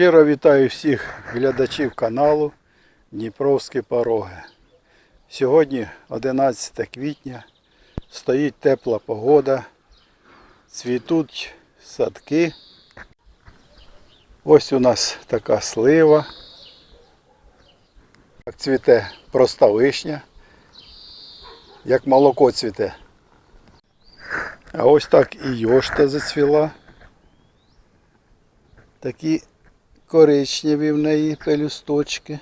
Щиро вітаю всіх глядачів каналу Дніпровські пороги. Сьогодні 11 квітня, стоїть тепла погода, цвітуть садки. Ось у нас така слива. Так цвіте проста вишня, як молоко цвіте. А ось так і йошта зацвіла. Такі коричневі в неї пелюсточки.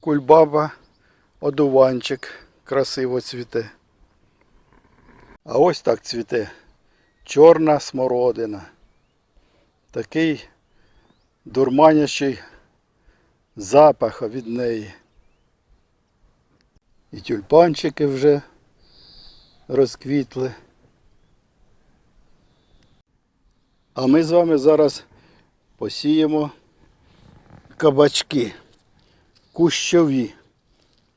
Кульбаба, одуванчик красиво цвіте. А ось так цвіте чорна смородина. Такий дурманящий запах від неї. І тюльпанчики вже розквітли. А ми з вами зараз посіємо кабачки кущові.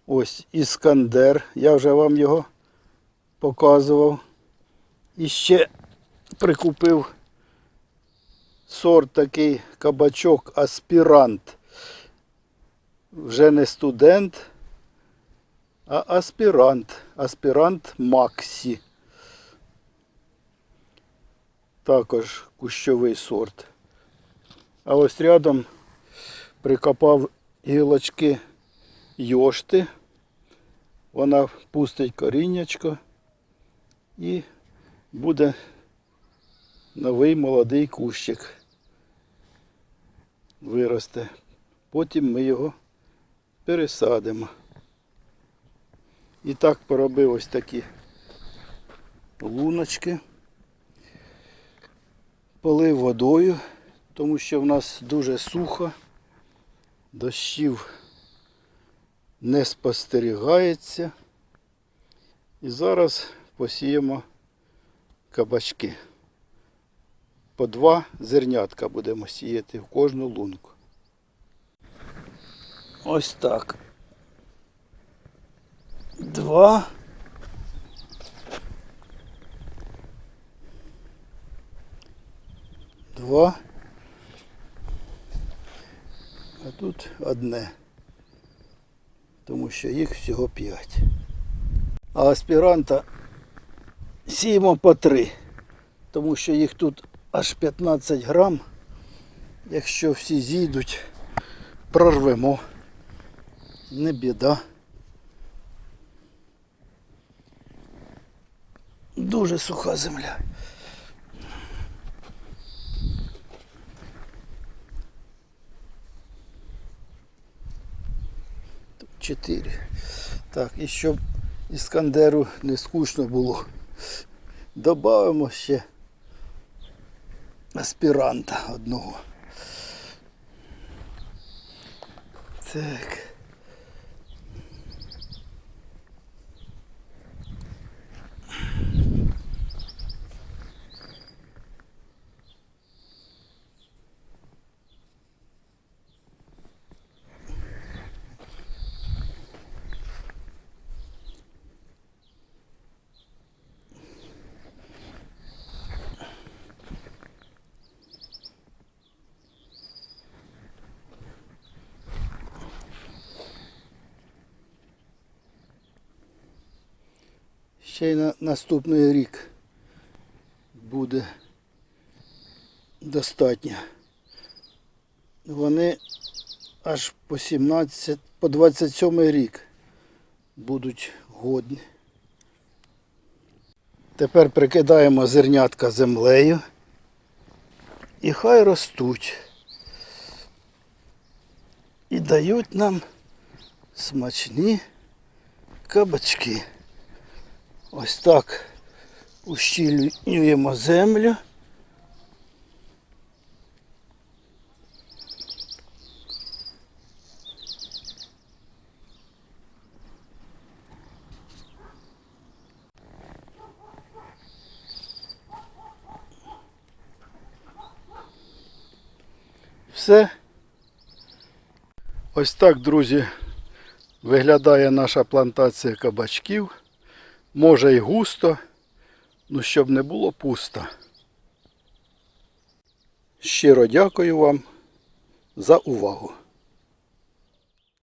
Ось іскандер. Я вже вам його показував. І ще прикупив сорт такий кабачок аспірант. Вже не студент, а аспірант. Аспірант Максі. Також кущовий сорт. А ось рядом прикопав гілочки йошти. Вона пустить коріннячко і буде новий молодий кущик. Виросте. Потім ми його пересадимо. І так поробив ось такі луночки. Полив водою, тому що в нас дуже сухо, дощів не спостерігається. І зараз посіємо кабачки. По два зернятка будемо сіяти в кожну лунку. Ось так. Два. Два. А тут одне. Тому що їх всього п'ять. А аспіранта сіємо по три. Тому що їх тут аж 15 грам. Якщо всі зійдуть, прорвемо. Не біда. Дуже суха земля. Тут Чотири. Так, і щоб іскандеру не скучно було, додамо ще аспіранта одного. Так. Ще й на наступний рік буде достатньо. Вони аж по 17, по 27 рік будуть годні. Тепер прикидаємо зернятка землею і хай ростуть. І дають нам смачні кабачки. Ось так ущільнюємо землю. Все. Ось так, друзі, виглядає наша плантація кабачків. Може і густо, ну щоб не було пусто. Щиро дякую вам за увагу.